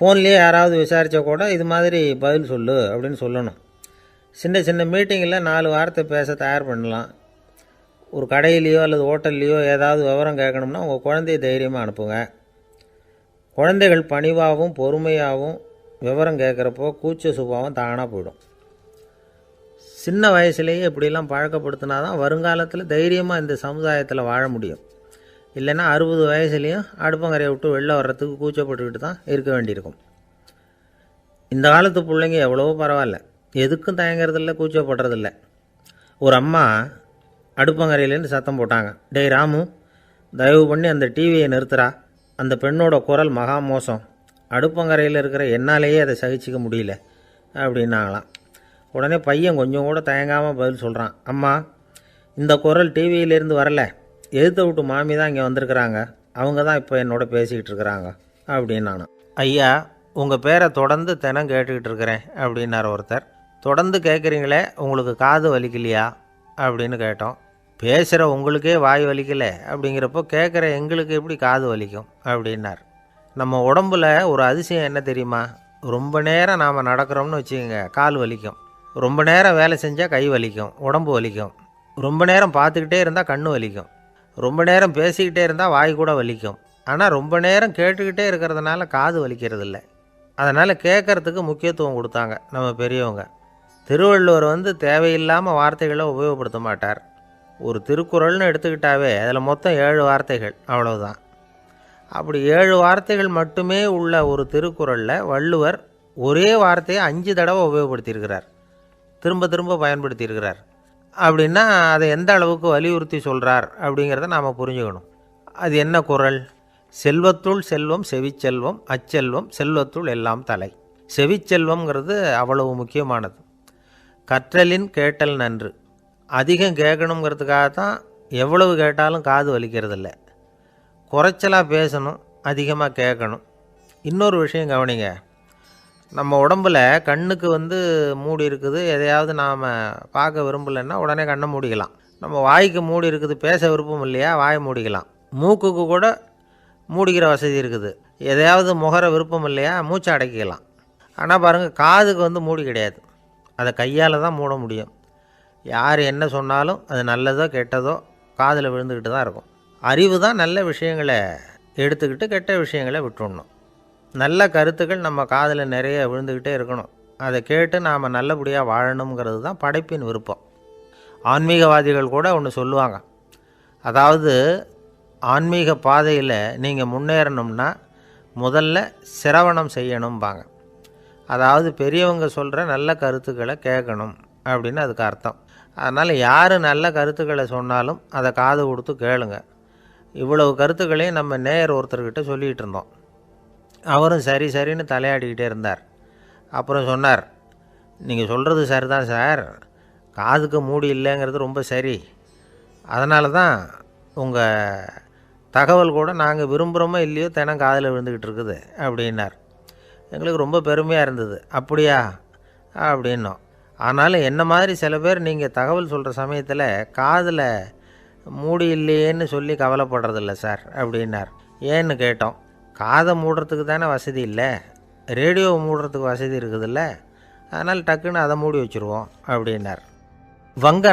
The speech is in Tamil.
ஃபோன்லேயே யாராவது விசாரித்தா கூட இது மாதிரி பதில் சொல்லு அப்படின்னு சொல்லணும். சின்ன சின்ன மீட்டிங்கில் நாலு வார்த்தை பேச தயார் பண்ணலாம். ஒரு கடையிலையோ அல்லது ஹோட்டல்லையோ ஏதாவது விவரம் கேட்கணும்னா உங்கள் குழந்தைய தைரியமாக அனுப்புங்க. குழந்தைகள் பணிவாகவும் பொறுமையாகவும் விவரம் கேட்குறப்போ கூச்ச சுபாவம் தானாக போயிடும். சின்ன வயசுலேயே இப்படிலாம் பழக்கப்படுத்தினா தான் வருங்காலத்தில் தைரியமாக இந்த சமுதாயத்தில் வாழ முடியும். இல்லைன்னா அறுபது வயசுலேயும் அடுப்பங்கரையை விட்டு வெளில வர்றதுக்கு கூச்சப்பட்டுக்கிட்டு தான் இருக்க வேண்டியிருக்கும். இந்த காலத்து பிள்ளைங்க எவ்வளவோ பரவாயில்ல. எதுக்கும் தயங்குறதில்ல கூச்சப்படுறதில்ல. ஒரு அம்மா அடுப்பங்கரையிலேருந்து சத்தம் போட்டாங்க. டேய் ராமு தயவு பண்ணி அந்த டிவியை நிறுத்துறா. அந்த பெண்ணோட குரல் மகா மோசம். அடுப்பங்கரையில் இருக்கிற என்னாலேயே அதை சகிச்சிக்க முடியல அப்படின்னாங்களாம். உடனே பையன் கொஞ்சம் கூட தயங்காமல் பதில் சொல்கிறான் அம்மா இந்த குரல் டிவியிலேருந்து வரலை. எதிர்த்த விட்டு மாமி தான் இங்கே வந்திருக்கிறாங்க. அவங்க தான் இப்போ என்னோட பேசிக்கிட்டு இருக்கிறாங்க அப்படின்னு நான். ஐயா உங்கள் பேரை தொடர்ந்து தினம் கேட்டுக்கிட்டு இருக்கிறேன் அப்படின்னார் ஒருத்தர். தொடர்ந்து கேட்குறீங்களே உங்களுக்கு காது வலிக்கலையா அப்படின்னு கேட்டோம். பேசுகிற உங்களுக்கே வாய் வலிக்கல அப்படிங்கிறப்போ கேட்குற எங்களுக்கு எப்படி காது வலிக்கும் அப்படின்னார். நம்ம உடம்புல ஒரு அதிசயம் என்ன தெரியுமா? ரொம்ப நேரம் நாம் நடக்கிறோம்னு வச்சுக்கோங்க கால் வலிக்கும். ரொம்ப நேரம் வேலை செஞ்சால் கை வலிக்கும் உடம்பு வலிக்கும். ரொம்ப நேரம் பார்த்துக்கிட்டே இருந்தால் கண்ணு வலிக்கும். ரொம்ப நேரம் பேசிக்கிட்டே இருந்தால் வாய் கூட வலிக்கும். ஆனால் ரொம்ப நேரம் கேட்டுக்கிட்டே இருக்கிறதுனால காது வலிக்கிறது இல்லை அதனால் கேட்குறதுக்கு முக்கியத்துவம் கொடுத்தாங்க நம்ம பெரியவங்க. திருவள்ளுவர் வந்து தேவையில்லாமல் வார்த்தைகளை உபயோகப்படுத்த மாட்டார். ஒரு திருக்குறள்னு எடுத்துக்கிட்டாவே அதில் மொத்தம் ஏழு வார்த்தைகள் அவ்வளவுதான். அப்படி ஏழு வார்த்தைகள் மட்டுமே உள்ள ஒரு திருக்குறளில் வள்ளுவர் ஒரே வார்த்தையை அஞ்சு தடவை உபயோகப்படுத்தியிருக்கிறார். திரும்ப திரும்ப பயன்படுத்தியிருக்கிறார். அப்படின்னா அதை எந்த அளவுக்கு வலியுறுத்தி சொல்கிறார் அப்படிங்கிறத நாம் புரிஞ்சுக்கணும். அது என்ன குறள் செல்வத்துள் செல்வம் செவிச்செல்வம் அச்செல்வம் செல்வத்துள் எல்லாம் தலை. செவிச்செல்வம்ங்கிறது அவ்வளவு முக்கியமானது. கற்றலின் கேட்டல் நன்று. அதிகம் கேட்கணுங்கிறதுக்காக தான் எவ்வளவு கேட்டாலும் காது வலிக்கிறதில்ல. குறைச்சலாக பேசணும் அதிகமாக கேட்கணும். இன்னொரு விஷயம் கவனிங்க. நம்ம உடம்புல கண்ணுக்கு வந்து மூடி இருக்குது. எதையாவது நாம் பார்க்க விரும்பலைன்னா உடனே கண்ணை மூடிக்கலாம். நம்ம வாய்க்கு மூடி இருக்குது பேச விருப்பம் இல்லையா வாயை மூடிக்கலாம். மூக்குக்கு கூட மூடிக்கிற வசதி இருக்குது. எதையாவது முகர விருப்பம் இல்லையா மூச்சை அடக்கிக்கலாம். ஆனால் பாருங்கள் காதுக்கு வந்து மூடி கிடையாது. அதை கையால் தான் மூட முடியும். யார் என்ன சொன்னாலும் அது நல்லதோ கெட்டதோ காதில் விழுந்துக்கிட்டு தான் இருக்கும். அறிவு தான் நல்ல விஷயங்களை எடுத்துக்கிட்டு கெட்ட விஷயங்களை விட்டுடணும் நல்ல கருத்துக்கள் நம்ம காதில் நிறைய விழுந்துக்கிட்டே இருக்கணும். அதை கேட்டு நாம் நல்லபடியாக வாழணுங்கிறது தான் படைப்பின் விருப்பம். ஆன்மீகவாதிகள் கூட ஒன்று சொல்லுவாங்க. அதாவது ஆன்மீக பாதையில் நீங்கள் முன்னேறணும்னா முதல்ல சிரவணம் செய்யணும்பாங்க. அதாவது பெரியவங்க சொல்கிற நல்ல கருத்துக்களை கேட்கணும் அப்படின்னு அதுக்கு அர்த்தம். அதனால் யார் நல்ல கருத்துக்களை சொன்னாலும் அதை காது கொடுத்து கேளுங்க. இவ்வளவு கருத்துக்களையும் நம்ம நேயர் ஒருத்தர்கிட்ட சொல்லிகிட்டு இருந்தோம். அவரும் சரி சரின்னு தலையாடிக்கிட்டே இருந்தார். அப்புறம் சொன்னார் நீங்கள் சொல்கிறது சரிதான் சார். காதுக்கு மூடி இல்லைங்கிறது ரொம்ப சரி. அதனால தான் உங்கள் தகவல் கூட நாங்கள் விரும்புகிறோமோ இல்லையோ தினம் காதில் விழுந்துக்கிட்டு இருக்குது அப்படின்னார். எங்களுக்கு ரொம்ப பெருமையாக இருந்தது. அப்படியா? அப்படின்னோம். ஆனாலும் என்ன மாதிரி சில பேர் நீங்கள் தகவல் சொல்கிற சமயத்தில் காதில் மூடி இல்லையேன்னு சொல்லி கவலைப்படுறதில்ல சார் அப்படின்னார். ஏன்னு கேட்டோம். காதை மூடுறதுக்கு தானே வசதி இல்லை. ரேடியோ மூடுறதுக்கு வசதி இருக்குதுல்ல. அதனால் டக்குன்னு அதை மூடி வச்சுருவோம் அப்படின்னார். வங்க